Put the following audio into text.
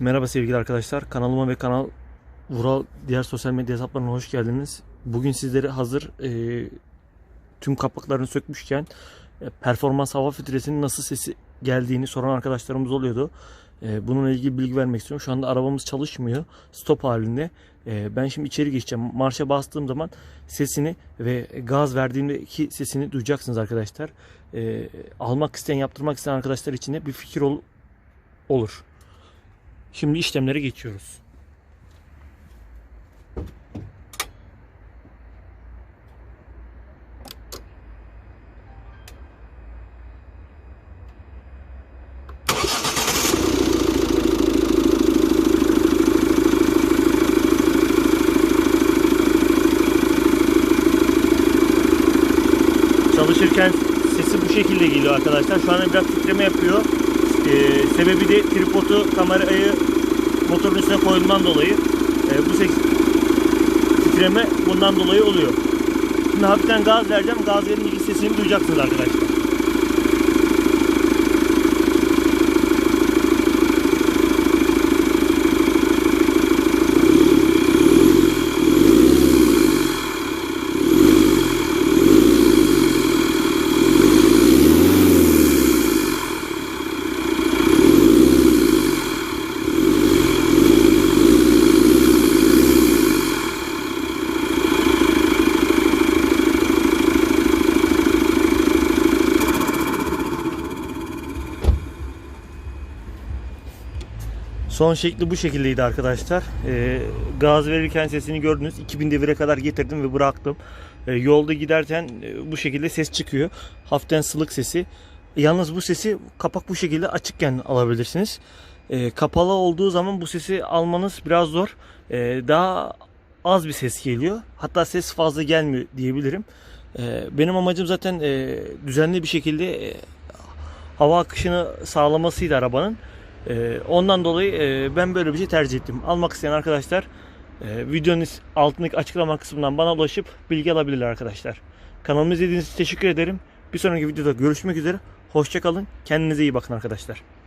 Merhaba sevgili arkadaşlar. Kanalıma ve kanal Vural diğer sosyal medya hesaplarına hoş geldiniz. Bugün sizlere hazır e, tüm kapaklarını sökmüşken e, performans hava filtresinin nasıl sesi geldiğini soran arkadaşlarımız oluyordu. E, bununla ilgili bilgi vermek istiyorum. Şu anda arabamız çalışmıyor. Stop halinde. E, ben şimdi içeri geçeceğim. Marşa bastığım zaman sesini ve gaz verdiğimdeki sesini duyacaksınız arkadaşlar. E, almak isteyen, yaptırmak isteyen arkadaşlar için de bir fikir ol- olur. Şimdi işlemlere geçiyoruz. Çalışırken sesi bu şekilde geliyor arkadaşlar. Şu an biraz titreme yapıyor. Ee, sebebi de tripodu kamerayı motorun üstüne koyduğundan dolayı e, bu ses titreme bundan dolayı oluyor. Şimdi hafiften gaz vereceğim. Gaz verince sesini duyacaksınız arkadaşlar. Son şekli bu şekildeydi arkadaşlar. Ee, gaz verirken sesini gördünüz. 2000 devire kadar getirdim ve bıraktım. Ee, yolda giderken e, bu şekilde ses çıkıyor. Hafiften sılık sesi. Yalnız bu sesi kapak bu şekilde açıkken alabilirsiniz. Ee, kapalı olduğu zaman bu sesi almanız biraz zor. Ee, daha az bir ses geliyor. Hatta ses fazla gelmiyor diyebilirim. Ee, benim amacım zaten e, düzenli bir şekilde e, hava akışını sağlamasıydı arabanın. Ee, ondan dolayı e, ben böyle bir şey tercih ettim. Almak isteyen arkadaşlar e, videonun altındaki açıklama kısmından bana ulaşıp bilgi alabilirler arkadaşlar. Kanalımı izlediğiniz için teşekkür ederim. Bir sonraki videoda görüşmek üzere. Hoşçakalın. Kendinize iyi bakın arkadaşlar.